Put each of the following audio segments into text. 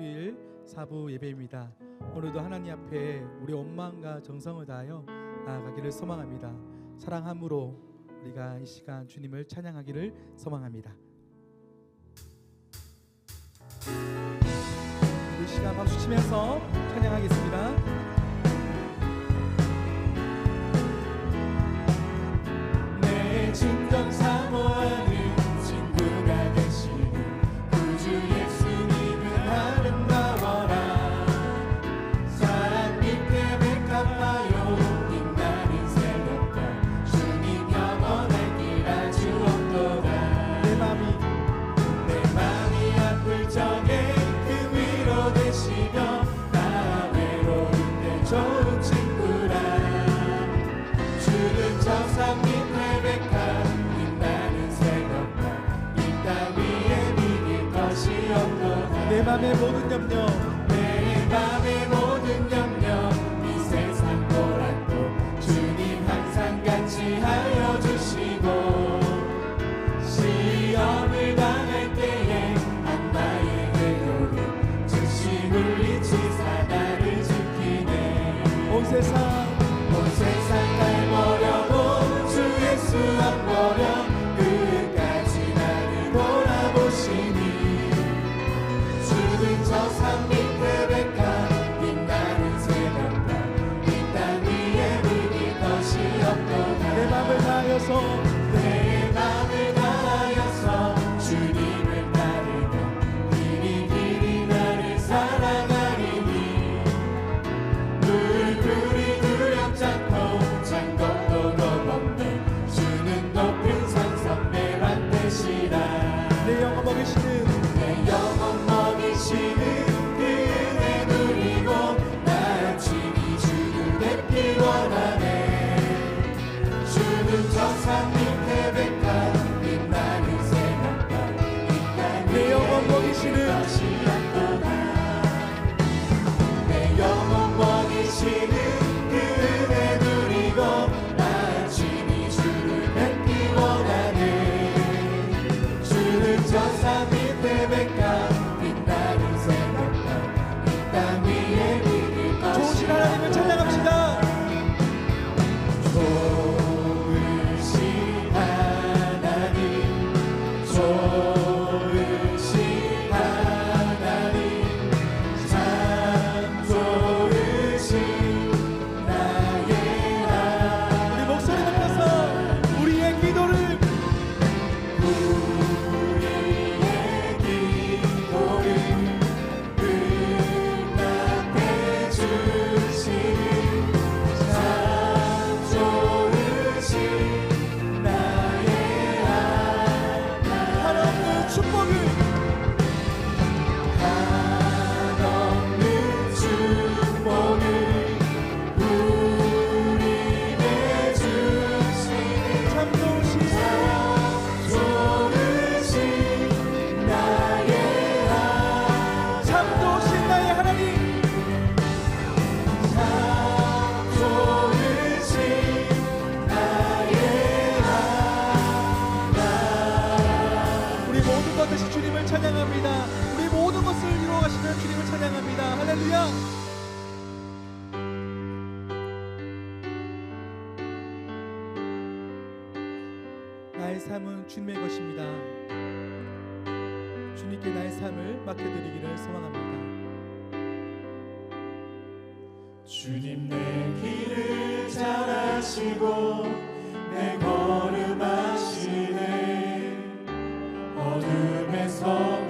수일 사부 예배입니다. 오늘도 하나님 앞에 우리 원망과 정성을 다하여 나아가기를 소망합니다. 사랑함으로 우리가 이 시간 주님을 찬양하기를 소망합니다. 이 시간 박수 치면서 찬양하겠습니다. 내 맘의 모든 염려. 내 맘의 모든 염려. 이 세상 고락도 주님 항상 같이 하여 주시고 시험을 당할 때에 악마의 대요를 즉시 물리치 사다를 지키네. 온 세상. 다하여서 내을 다하여서 주님을 따르며 길이 길이 나를 사랑하리니. 물풀이 두렵잖고 장검도 넘었네. 주는 높은 산삼매란 네, 영혼 먹이시는 Lord. 나의 삶은 주님의 것입니다. 주님께 나의 삶을 맡겨드리기를 소망합니다. 주님 내 길을 잘 아시고 내 걸음 아시네 어둠에서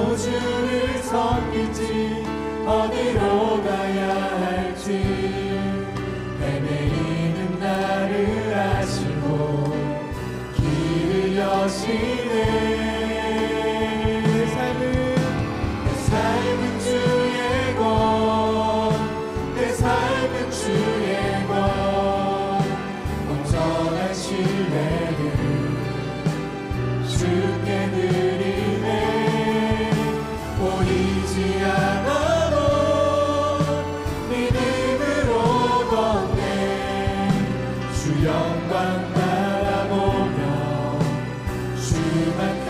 또 주를 섬기지 어디로 가야 할지 헤매이는 나를 아시고 길을 여시네. 내 삶은 내 삶은 주의 것내 삶은 주의 것. 온전한 신뢰. Amen.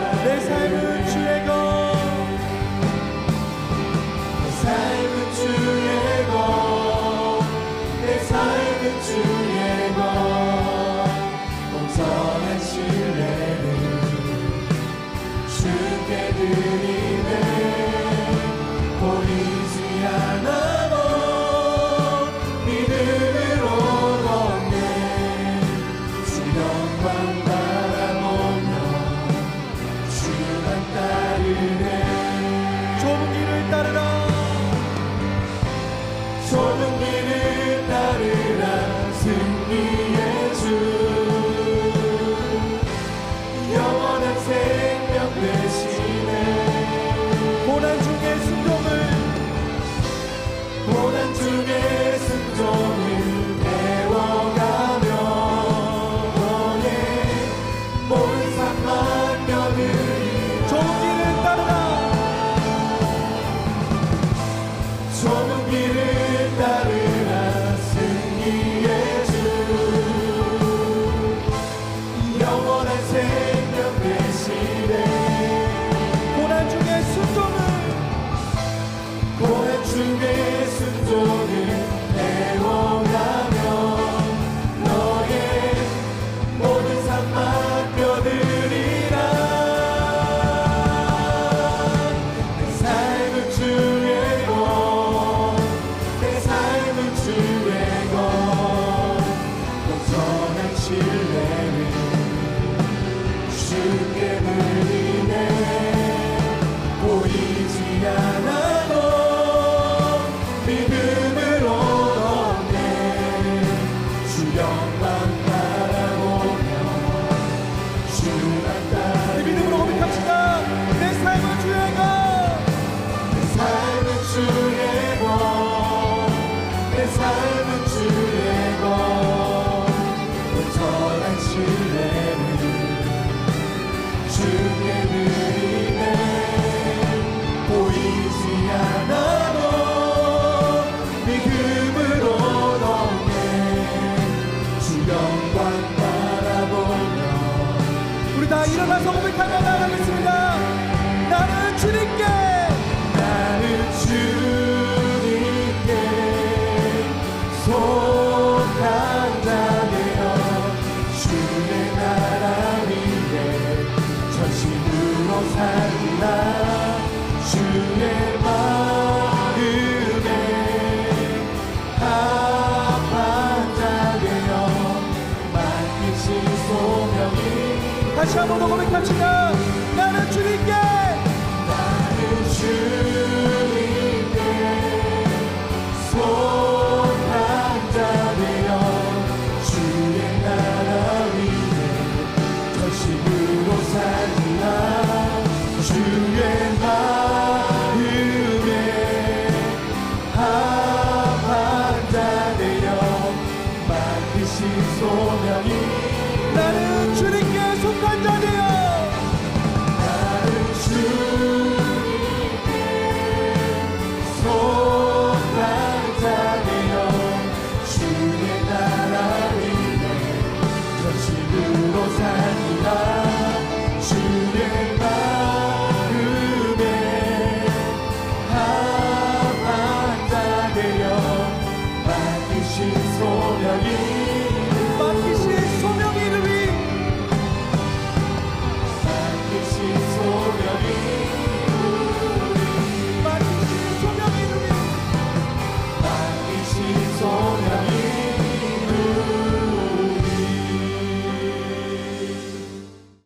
Amen. 다시 한번 고백합시다. 나는 주님께